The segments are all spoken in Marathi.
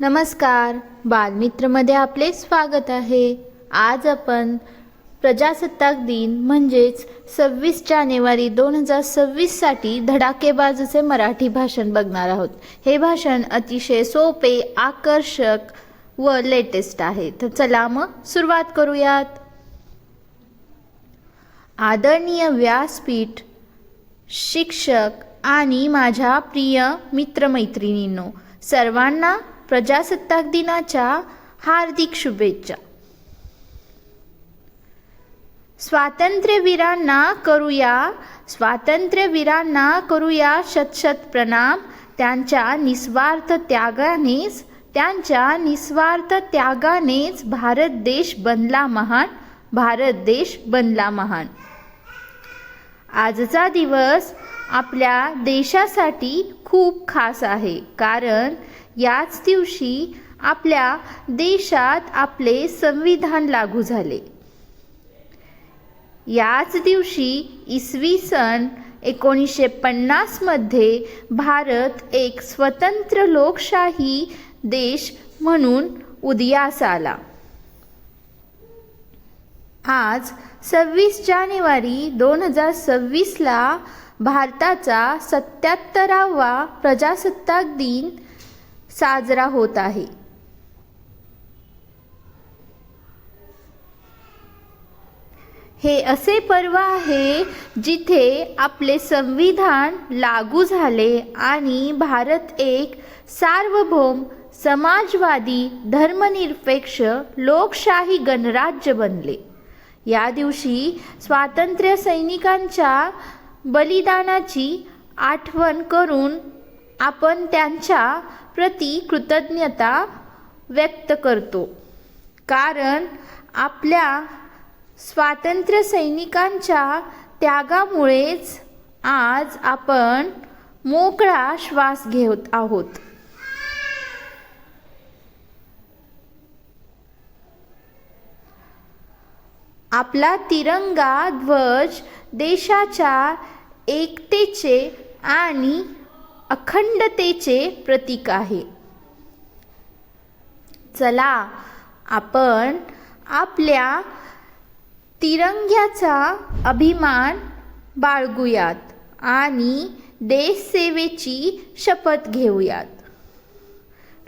नमस्कार. बालमित्रमध्ये आपले स्वागत आहे. आज आपण प्रजासत्ताक दिन म्हणजेच सव्वीस जानेवारी दोन हजार सव्वीससाठी धडाकेबाज मराठी भाषण बघणार आहोत. हे भाषण अतिशय सोपे आकर्षक व लेटेस्ट आहे. तर चला मग सुरुवात करूयात. आदरणीय व्यासपीठ शिक्षक आणि माझ्या प्रिय मित्रमैत्रिणींनो सर्वांना प्रजासत्ताक दिनाच्या हार्दिक शुभेच्छा. स्वातंत्र्यवीरांना करूया स्वातंत्र्यवीरांना करूया शतशत प्रणाम त्यांच्या निस्वार्थ त्यागानेच त्यांच्या निस्वार्थ त्यागानेच भारत देश बनला महान भारत देश बनला महान. आजचा दिवस आपल्या देशासाठी खूप खास आहे कारण याच दिवशी आपल्या देशात आपले संविधान लागू झाले. याच दिवशी इसवी सन एकोणीसशे पन्नासमध्ये भारत एक स्वतंत्र लोकशाही देश म्हणून उदयास आला. आज सव्वीस जानेवारी दोन हजार सव्वीसला भारताचा सत्याहत्तरावा प्रजासत्ताक दिन साजरा होत आहे. हे असे पर्व आहे जिथे आपले संविधान लागू झाले आणि भारत एक सार्वभौम समाजवादी धर्मनिरपेक्ष लोकशाही गणराज्य बनले. या दिवशी स्वातंत्र्य सैनिकांच्या बलिदानाची आठवण करून आपण त्यांच्या प्रती कृतज्ञता व्यक्त करतो. कारण आपल्या स्वातंत्र्य सैनिकांच्या त्यागामुळेच आज आपण मोकळा श्वास घेत आहोत. आपला तिरंगा ध्वज देशाच्या एकतेचे आणि अखंडतेचे प्रतीक आहे. चला आपण आपल्या तिरंग्याचा अभिमान बाळगूयात आणि देशसेवेची शपथ घेऊयात.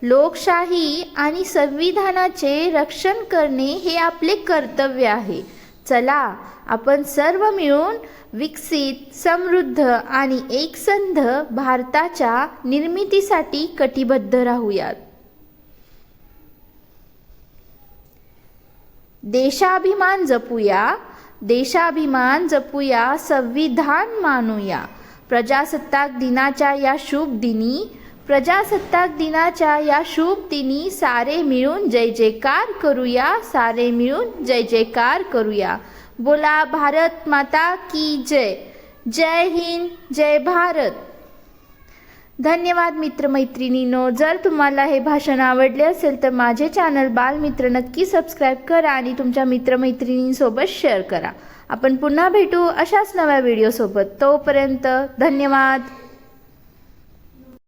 लोकशाही आणि संविधानाचे रक्षण करणे हे आपले कर्तव्य आहे. चला आपण सर्व मिळून विकसित समृद्ध आणि एकसंध भारताच्या निर्मितीसाठी कटिबद्ध राहूयात. देशाभिमान जपूया देशाभिमान जपूया संविधान मानूया. प्रजासत्ताक दिनाच्या या शुभ दिनी प्रजासत्ताक दिनाच्या या शुभ दिनी सारे मिळून जय जयकार करूया सारे मिळून जय जयकार करूया. बोला भारत माता की जय. जय हिंद जय भारत. धन्यवाद मित्रमैत्रिणींनो जर तुम्हाला हे भाषण आवडले असेल तर माझे चॅनल बालमित्र नक्की सबस्क्राईब करा आणि तुमच्या मित्रमैत्रिणींसोबत शेअर करा. आपण पुन्हा भेटू अशाच नव्या व्हिडिओसोबत तोपर्यंत धन्यवाद.